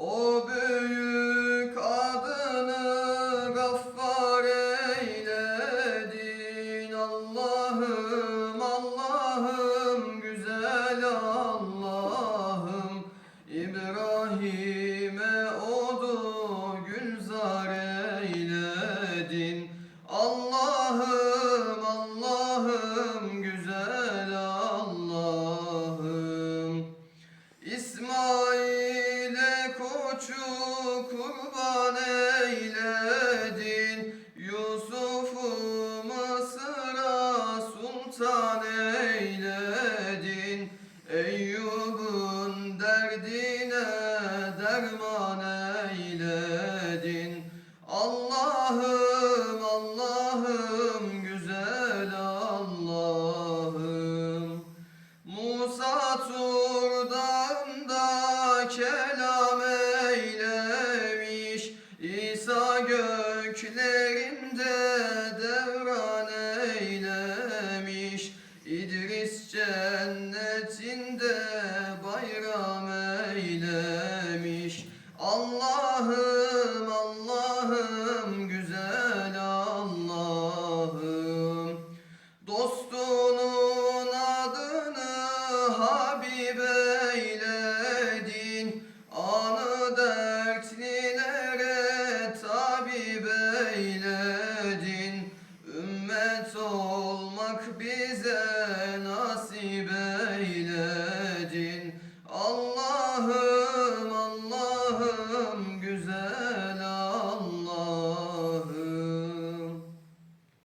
O büyük adını gaffar eyledin Allah'ım Allah'ım güzel Allah'ım. İbrahim'e odu gülzar eyledin. Allah'ım Allah'ım güzel koçu kurban eyledin Yusuf'u Mısır'a sultan eyledin. Eyyub'un derdine derman eyledin. Allah'ım Allah'ım güzel Allah'ım. Musa Tur kelam Allah'ım Allah'ım güzel Allah'ım. Dostunun adını Habib eyledin. Anı dertlilere tabip eyledin. Ümmet olmak bize Güzel.